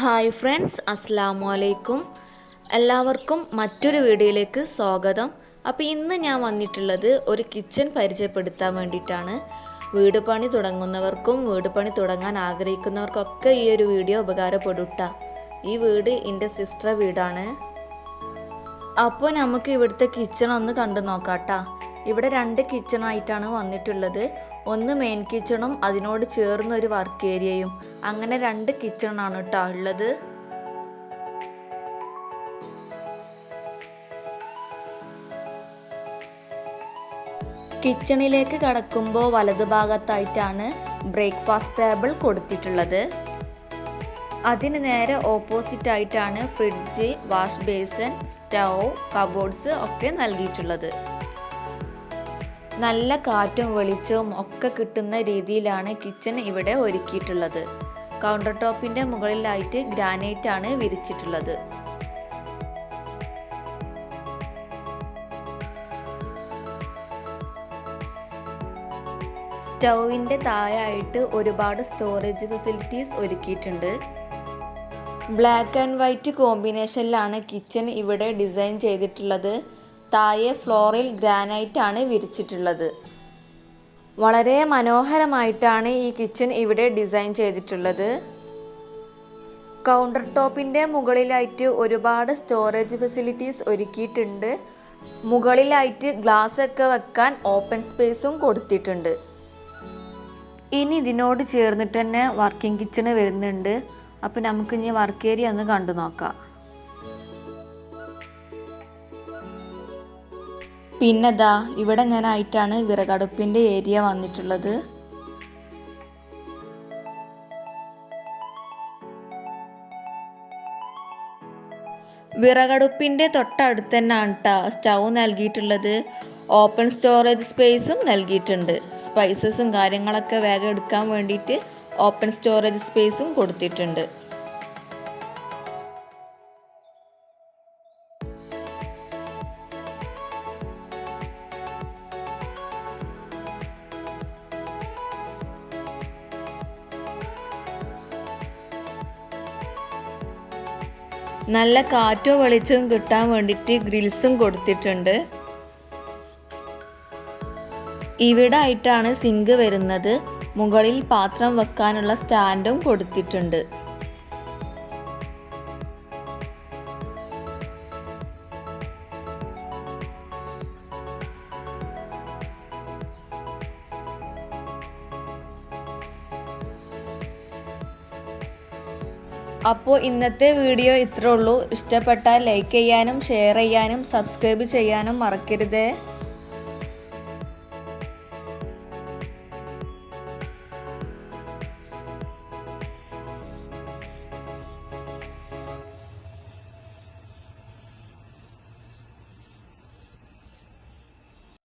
Hi friends അസ്സാം അലൈക്കും എല്ലാവർക്കും മറ്റൊരു വീഡിയോയിലേക്ക് സ്വാഗതം. അപ്പോൾ ഇന്ന് ഞാൻ വന്നിട്ടുള്ളത് ഒരു കിച്ചൺ പരിചയപ്പെടുത്താൻ വേണ്ടിയിട്ടാണ്. വീട് പണി തുടങ്ങുന്നവർക്കും വീട് പണി തുടങ്ങാൻ ആഗ്രഹിക്കുന്നവർക്കൊക്കെ ഈ ഒരു വീഡിയോ ഉപകാരപ്പെടുട്ട. ഈ വീട് എന്റെ സിസ്റ്റർ വീടാണ്. അപ്പോൾ നമുക്ക് ഇവിടുത്തെ കിച്ചൺ ഒന്ന് കണ്ടു നോക്കാട്ടാ. ഇവിടെ രണ്ട് കിച്ചണായിട്ടാണ് വന്നിട്ടുള്ളത്. ഒന്ന് മെയിൻ കിച്ചണും അതിനോട് ചേർന്ന ഒരു വർക്ക് ഏരിയയും അങ്ങനെ രണ്ട് കിച്ചണാണ് കേട്ടോ ഉള്ളത്. കിച്ചണിലേക്ക് കടക്കുമ്പോൾ വലതുഭാഗത്തായിട്ടാണ് ബ്രേക്ക്ഫാസ്റ്റ് ടേബിൾ കൊടുത്തിട്ടുള്ളത്. അതിന് നേരെ ഓപ്പോസിറ്റ് ആയിട്ടാണ് fridge wash basin stove cupboards ഒക്കെ നൽകിയിട്ടുള്ളത്. നല്ല കാറ്റും വെളിച്ചവും ഒക്കെ കിട്ടുന്ന രീതിയിലാണ് കിച്ചൺ ഇവിടെ ഒരുക്കിയിട്ടുള്ളത്. കൗണ്ടർ ടോപ്പിന്റെ മുകളിലായിട്ട് ഗ്രാനൈറ്റ് ആണ് വിരിച്ചിട്ടുള്ളത്. സ്റ്റൗവിന്റെ താഴായിട്ട് ഒരുപാട് സ്റ്റോറേജ് ഫെസിലിറ്റീസ് ഒരുക്കിയിട്ടുണ്ട്. ബ്ലാക്ക് ആൻഡ് വൈറ്റ് കോമ്പിനേഷനിലാണ് കിച്ചൺ ഇവിടെ ഡിസൈൻ ചെയ്തിട്ടുള്ളത്. താഴെ ഫ്ലോറിൽ ഗ്രാനൈറ്റ് ആണ് വിരിച്ചിട്ടുള്ളത്. വളരെ മനോഹരമായിട്ടാണ് ഈ കിച്ചൺ ഇവിടെ ഡിസൈൻ ചെയ്തിട്ടുള്ളത്. കൗണ്ടർ ടോപ്പിന്റെ മുകളിലായിട്ട് ഒരുപാട് സ്റ്റോറേജ് ഫെസിലിറ്റീസ് ഒരുക്കിയിട്ടുണ്ട്. മുകളിലായിട്ട് ഗ്ലാസ് ഒക്കെ വെക്കാൻ ഓപ്പൺ സ്പേസും കൊടുത്തിട്ടുണ്ട്. ഇനി ഇതിനോട് ചേർന്നിട്ട് തന്നെ വർക്കിംഗ് കിച്ചണ് വരുന്നുണ്ട്. അപ്പോൾ നമുക്കിനി വർക്ക് ഏരിയ ഒന്ന് കണ്ടു നോക്കാം. പിന്നെതാ ഇവിടെ ഇങ്ങനെ ആയിട്ടാണ് വിറകടുപ്പിന്റെ ഏരിയ വന്നിട്ടുള്ളത്. വിറകടുപ്പിന്റെ തൊട്ടടുത്ത് തന്നെയാണ് കേട്ടോ സ്റ്റൗ നൽകിയിട്ടുള്ളത്. ഓപ്പൺ സ്റ്റോറേജ് സ്പേസും നൽകിയിട്ടുണ്ട്. സ്പൈസസും കാര്യങ്ങളൊക്കെ വേഗം എടുക്കാൻ വേണ്ടിയിട്ട് ഓപ്പൺ സ്റ്റോറേജ് സ്പേസും കൊടുത്തിട്ടുണ്ട്. നല്ല കാറ്റോ വെളിച്ചവും കിട്ടാൻ വേണ്ടിയിട്ട് ഗ്രിൽസും കൊടുത്തിട്ടുണ്ട്. ഇവിടെ ആയിട്ടാണ് സിങ്ക് വരുന്നത്. മുകളിൽ പാത്രം വെക്കാനുള്ള സ്റ്റാൻഡും കൊടുത്തിട്ടുണ്ട്. അപ്പോൾ ഇന്നത്തെ വീഡിയോ ഇത്രേ ഉള്ളൂ. ഇഷ്ടപ്പെട്ടാൽ ലൈക്ക് ചെയ്യാനും ഷെയർ ചെയ്യാനും സബ്സ്ക്രൈബ് ചെയ്യാനും മറക്കരുതേ.